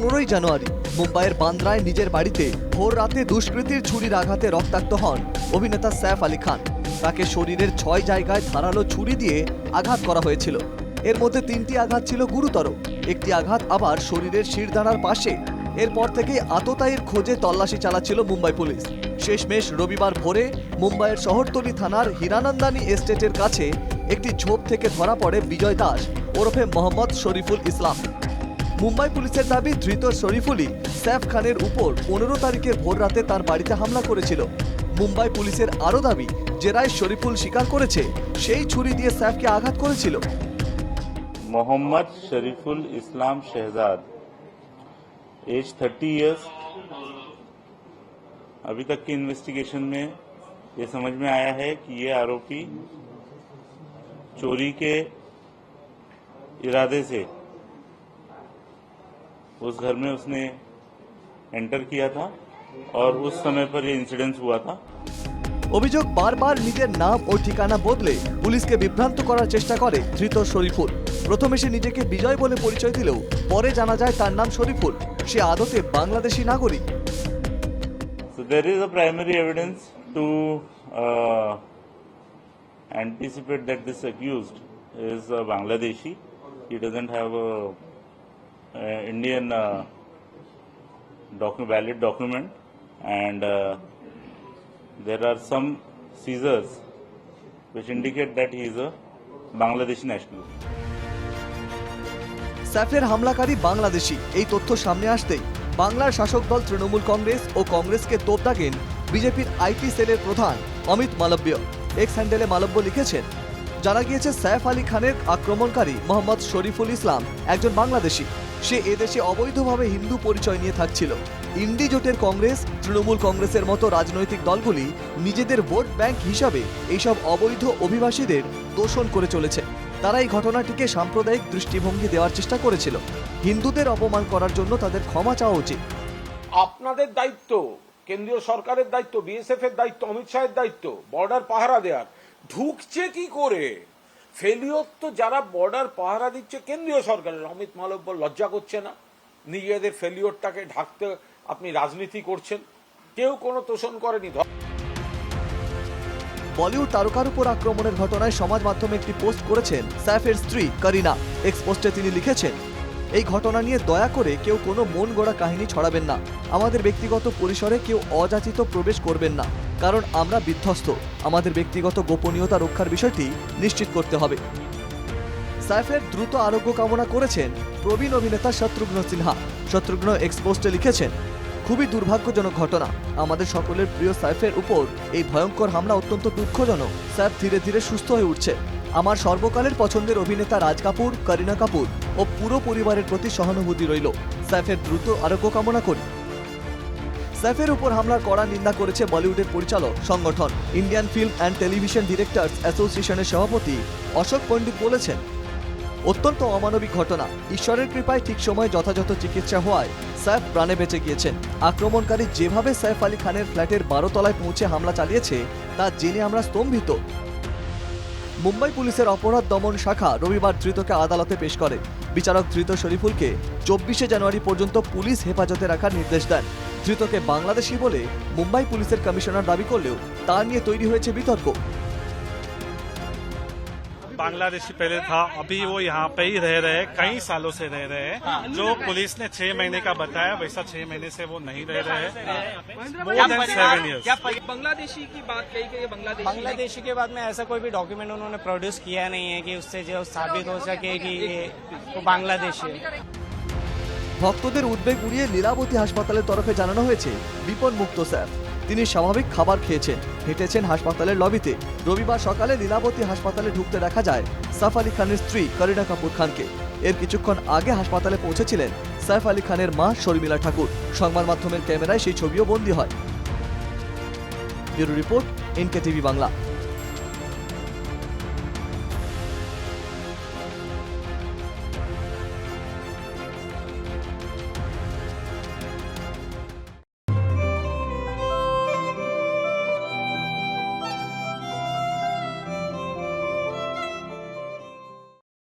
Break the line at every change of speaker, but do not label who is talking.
পনেরোই জানুয়ারি, মুম্বাইয়ের বান্দ্রায় নিজের বাড়িতে ভোর রাতে দুষ্কৃতীর ছুরির আঘাতে রক্তাক্ত হন অভিনেতা স্যাফ আলী খান। তাকে শরীরের ছয় জায়গায় ধারালো ছুরি দিয়ে আঘাত করা হয়েছিল। এর মধ্যে তিনটি আঘাত ছিল গুরুতর, একটি আঘাত আবার শরীরের শিরদাঁড়ার পাশে। এরপর থেকে আততায়ীর খোঁজে তল্লাশি চালাচ্ছিল মুম্বাই পুলিশ। শেষমেশ রবিবার ভোরে মুম্বাইয়ের শহরতলি থানার হিরানন্দানি এস্টেটের কাছে একটি ঝোপ থেকে ধরা পড়ে বিজয় দাস ওরফে মোহাম্মদ শরীফুল ইসলাম। মুম্বাই পুলিশের দাবি ধৃত শরীফুলই স্যাফ খানের উপর পনেরো তারিখের ভোর রাতে তার বাড়িতে হামলা করেছিল মুম্বাই পুলিশের আরও দাবি জেরায় শরীফুল স্বীকার করেছে সেই ছুরি দিয়ে স্যাফকে আঘাত করেছিল
मोहम्मद शरीफुल इस्लाम शहजाद एज 30 इयर्स अभी तक की इन्वेस्टिगेशन में ये समझ में आया है कि ये आरोपी चोरी के इरादे से उस घर में उसने एंटर किया था और उस समय पर ये इंसिडेंस हुआ था
অভিযোগ বারবার নিজের নাম ও ঠিকানা বদলে পুলিশকে বিভ্রান্ত করার চেষ্টা করে ধৃত শরীফুল প্রথমে সে নিজেকে বিজয় বলে পরিচয় দিলেও পরে জানা যায় তার নাম শরীফুল সে আদতে বাংলাদেশি নাগরিক
So there is a primary evidence to uh, anticipate that this accused is a Bangladeshi. He doesn't have a, a Indian uh, docu- valid document, and uh, there are some seizures which indicate that he is a Bangladeshi national.
স্যাফের হামলাকারী বাংলাদেশি। এই তথ্য সামনে আসতেই বাংলার শাসক দল তৃণমূল কংগ্রেস ও কংগ্রেসকে তোপ দাগেন বিজেপির আইটি সেলের প্রধান অমিত মালব্য। এক্স হ্যান্ডেলে মালব্য লিখেছেন জানা গিয়েছে সাইফ আলী খানের আক্রমণকারী মোহাম্মদ শরীফুল ইসলাম একজন বাংলাদেশি। সে এদেশে অবৈধভাবে হিন্দু পরিচয় নিয়ে থাকছিল। ইন্ডি জোটের কংগ্রেস, তৃণমূল কংগ্রেসের মতো রাজনৈতিক দলগুলি নিজেদের ভোট ব্যাংক হিসাবে এইসব অবৈধ অভিবাসীদের দোষণ করে চলেছে। তারা এই ঘটনাটিকে সাম্প্রদায়িক দৃষ্টিভঙ্গি দেওয়ার চেষ্টা করেছিল। হিন্দুদের অপমান করার জন্য তাদের ক্ষমা চাওয়া উচিত।
আপনাদের দায়িত্ব, কেন্দ্রীয় সরকারের দায়িত্ব বিএসএফ এর দায়িত্ব, অমিত শাহের দায়িত্ব, বর্ডার পাহারা দেওয়ার। ঢুকছে কি করে? ফেলিওর তো যারা বর্ডার পাহারা দিচ্ছে, কেন্দ্রীয় সরকারের। অমিত মালব্য লজ্জা করছে না। নিজেদের ফেলিওরটাকে ঢাকতে আপনি রাজনীতি করছেন। কেউ কোনো তোষণ করেনি।
বলিউড তারকার উপর আক্রমণের ঘটনায় সমাজ মাধ্যমে একটি পোস্ট করেছেন সাইফের স্ত্রী করিনা। এক্স পোস্টে তিনি লিখেছেন, এই ঘটনা নিয়ে দয়া করে কেউ কোনো মন গড়া কাহিনী ছড়াবেন না। আমাদের ব্যক্তিগত পরিসরে কেউ অযাচিত প্রবেশ করবেন না। কারণ আমরা বিধ্বস্ত। আমাদের ব্যক্তিগত গোপনীয়তা রক্ষার বিষয়টি নিশ্চিত করতে হবে। সাইফের দ্রুত আরোগ্য কামনা করেছেন প্রবীণ অভিনেতা শত্রুঘ্ন সিনহা। শত্রুঘ্ন এক্স পোস্টে লিখেছেন, খুবই দুর্ভাগ্যজনক ঘটনা। আমাদের সকলের প্রিয় সাইফের উপর এই ভয়ঙ্কর হামলা অত্যন্ত দুঃখজনক। সাইফ ধীরে ধীরে সুস্থ হয়ে উঠছে। আমার সর্বকালের পছন্দের অভিনেতা রাজ কাপুর, করিনা কাপুর ও পুরো পরিবারের প্রতি সহানুভূতি রইল। সাইফের দ্রুত আরোগ্য কামনা করি। সাইফের উপর হামলার কড়া নিন্দা করেছে বলিউডের পরিচালক, সংগঠন Indian film and television directors অ্যাসোসিয়েশনের সভাপতি অশোক পণ্ডিত বলেছেন, অত্যন্ত অমানবিক ঘটনা। ঈশ্বরের কৃপায় ঠিক সময়ে যথাযথ চিকিৎসা হওয়ায় সাইফ প্রাণে বেঁচে গিয়েছেন। আক্রমণকারী যেভাবে সাইফ আলী খানের ফ্ল্যাটের বারো তলায় পৌঁছে হামলা চালিয়েছে, তা জেনে আমরা স্তম্ভিত। মুম্বাই পুলিশের অপরাধ দমন শাখা রবিবার ধৃতকে আদালতে পেশ করে। বিচারক ধৃত শরীফুলকে চব্বিশে জানুয়ারি পর্যন্ত পুলিশ হেফাজতে রাখার নির্দেশ দেন। ধৃতকে বাংলাদেশি বলে মুম্বাই পুলিশের কমিশনার দাবি করলেও তা নিয়ে তৈরি হয়েছে বিতর্ক
बांग्लादेशी पहले था अभी वो यहाँ पे ही रह रहे हैं कई सालों से रह रहे हैं जो पुलिस ने छह महीने का बताया वैसा छह महीने से वो नहीं रह रहे हैं मोर देन सेवन ईयर्स
क्या बांग्लादेशी की बात कही गई है बांग्लादेशी
बांग्लादेशी के बाद में ऐसा कोई भी डॉक्यूमेंट उन्होंने प्रोड्यूस किया नहीं है कि उससे जो साबित हो सके कि ये वो बांग्लादेशी है
ভক্তদের উদ্বেগ উড়িয়ে লীলাবতী হাসপাতালের তরফে জানানো হয়েছে বিপদ মুক্ত, স্যার। তিনি স্বাভাবিক খাবার খেয়েছেন, হেঁটেছেন হাসপাতালের লবিতে। রবিবার সকালে লীলাবতী হাসপাতালে ঢুকতে দেখা যায় সাফ আলী খানের স্ত্রী করিনা কাপুর খানকে। এর কিছুক্ষণ আগে হাসপাতালে পৌঁছেছিলেন সাইফ আলী খানের মা শর্মিলা ঠাকুর। সংবাদ মাধ্যমের ক্যামেরায় সেই ছবিও বন্দী হয়। Bureau report NK TV Bangla.